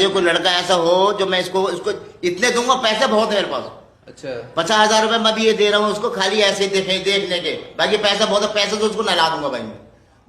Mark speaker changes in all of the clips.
Speaker 1: चाहिए कोई लड़का ऐसा हो जो मैं इसको इसको इतने दूंगा पैसे बहुत है मेरे पास
Speaker 2: अच्छा
Speaker 1: पचास हजार रुपए मैं भी ये दे रहा हूँ उसको खाली ऐसे ही देखे देखने के बाकी पैसा बहुत है पैसे तो उसको नहला दूंगा भाई मैं भाई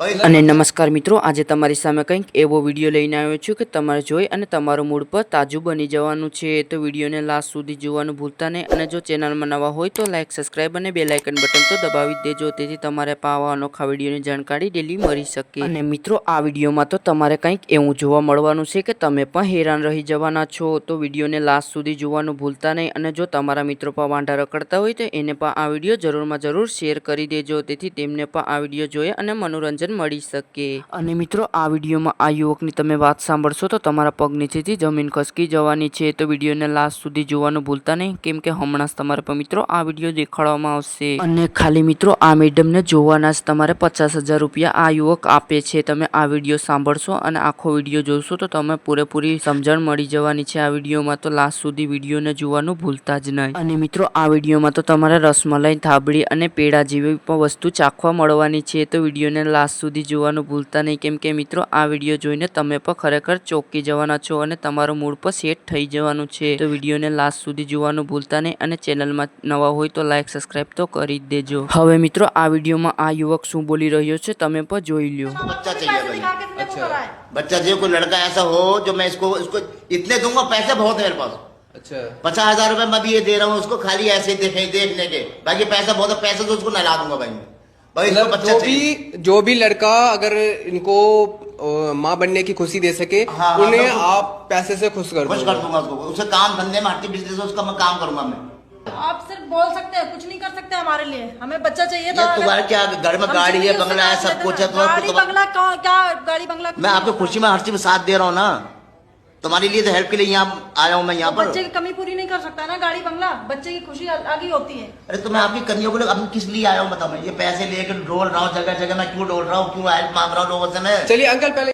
Speaker 3: અને નમસ્કાર મિત્રો, આજે તમારી સામે કંઈક એવો વીડિયો લઈને આવ્યો છું કે તમારે જોઈ અને તમારું મૂડ પર તાજું બની જવાનું છે. તો વિડીયોને લાસ્ટ સુધી જોવાનું ભૂલતા નહીં અને જો ચેનલમાં નવા હોય તો લાઇક સબસ્ક્રાઇબ અને બે લાઇકન બટન તો દબાવી દેજો, તેથી તમારે પાવા અનોખા વિડીયોની જાણકારી ડેલી મળી શકે. અને મિત્રો, આ વિડીયોમાં તો તમારે કંઈક એવું જોવા મળવાનું છે કે તમે પણ હેરાન રહી જવાના છો. તો વિડીયોને લાસ્ટ સુધી જોવાનું ભૂલતા નહીં અને જો તમારા મિત્રો પણ વાંઢા રખડતા હોય તો એને પણ આ વીડિયો જરૂરમાં જરૂર શેર કરી દેજો. તેથી તેમને પણ આ વીડિયો જોઈએ અને મનોરંજન મળી શકે. અને મિત્રો આ વિડીયોમાં આ યુવકની તમે વાત સાંભળશો તો તમારા પગ નીચેથી જમીન ખસકી જવાની છે. તો વિડીયોને લાસ્ટ સુધી જોવાનું ભૂલતા નહીં. કેમ કે હમણાં જ તમારા પર મિત્રો આ વીડિયો દેખાડવામાં આવશે. અને ખાલી મિત્રો આ મેડમને જોવાના જ તમારે પચાસ હજાર રૂપિયા આ યુવક આપે છે. તમે આ વીડિયો સાંભળશો અને આખો વીડિયો જોશો તો તમે પૂરેપૂરી સમજણ મળી જવાની છે આ વિડીયોમાં. તો લાસ્ટ સુધી વિડીયોને જોવાનું ભૂલતા જ નહીં. અને મિત્રો આ વિડીયોમાં તો તમારે રસમલાઈ થાબડી અને પેડા જેવી પણ વસ્તુ ચાખવા મળવાની છે. તો વિડીયોને લાસ્ટ સુધી જોવાનું ભૂલતા નહીં કેમ કે મિત્રો આ વિડીયો જોઈને તમે પણ ખરેખર ચોંકી જવાના છો અને તમારું મૂડ પર સેટ થઈ જવાનું છે તો વિડીયોને લાસ્ટ સુધી જોવાનું ભૂલતા નહીં અને ચેનલમાં નવા હોય તો લાઈક સબસ્ક્રાઈબ તો કરી જ દેજો હવે મિત્રો આ વિડીયોમાં આ યુવક શું બોલી રહ્યો છે તમે પણ જોઈ લ્યો
Speaker 1: बच्चा चाहिए भाई
Speaker 4: दिखा के तुमने वो करा है
Speaker 1: बच्चा चाहिए कोई लड़का ऐसा हो जो मैं इसको इसको इतने दूंगा पैसे बहुत है मेरे पास
Speaker 2: अच्छा
Speaker 1: पचास हजार रुपए मैं भी ये दे रहा हूँ उसको खाली ऐसे ही देखे देखने के बाकी पैसा बहुत है पैसे तो उसको नहला दूंगा भाई मैं भाई इसको
Speaker 2: मतलब
Speaker 1: बच्चा
Speaker 2: जो भी जो भी लड़का अगर इनको माँ बनने की खुशी दे सके
Speaker 1: हाँ, हाँ,
Speaker 2: उन्हें
Speaker 1: तो-
Speaker 2: आप पैसे से खुश कर
Speaker 1: खुश कर दूँगा उसको। उसे काम धंधे में हट्टी बिज़नेस है उसका मैं काम करूँगा मैं।
Speaker 4: आप सिर्फ़ बोल सकते हैं कुछ नहीं कर सकते हमारे लिए। हमें बच्चा चाहिए
Speaker 1: ये तुम्हारे क्या घर में गाड़ी है बंगला है सब कुछ है
Speaker 4: हैं।
Speaker 1: तुम्हारे
Speaker 4: गाड़ी बंगला क्या गाड़ी बंगला
Speaker 1: मैं आपको खुशी में हर चीज़ में साथ दे रहा हूँ ना। तुम्हारे लिए तो हेल्प के लिए यहाँ आया हूँ मैं यहाँ पर।
Speaker 4: बच्चे की कमी पूरी नहीं कर सकता ना गाड़ी बंगला? बच्चे की खुशी आगे होती है।
Speaker 1: अरे तो मैं आपकी कमियों को अब किस लिए आया हूँ बताओ मैं? ये पैसे लेकर डोल रहा हूँ जगह जगह मैं क्यों डोल रहा हूँ क्यों हेल्प मांग रहा हूँ लोगों से मैं?
Speaker 2: चलिए अंकल पहले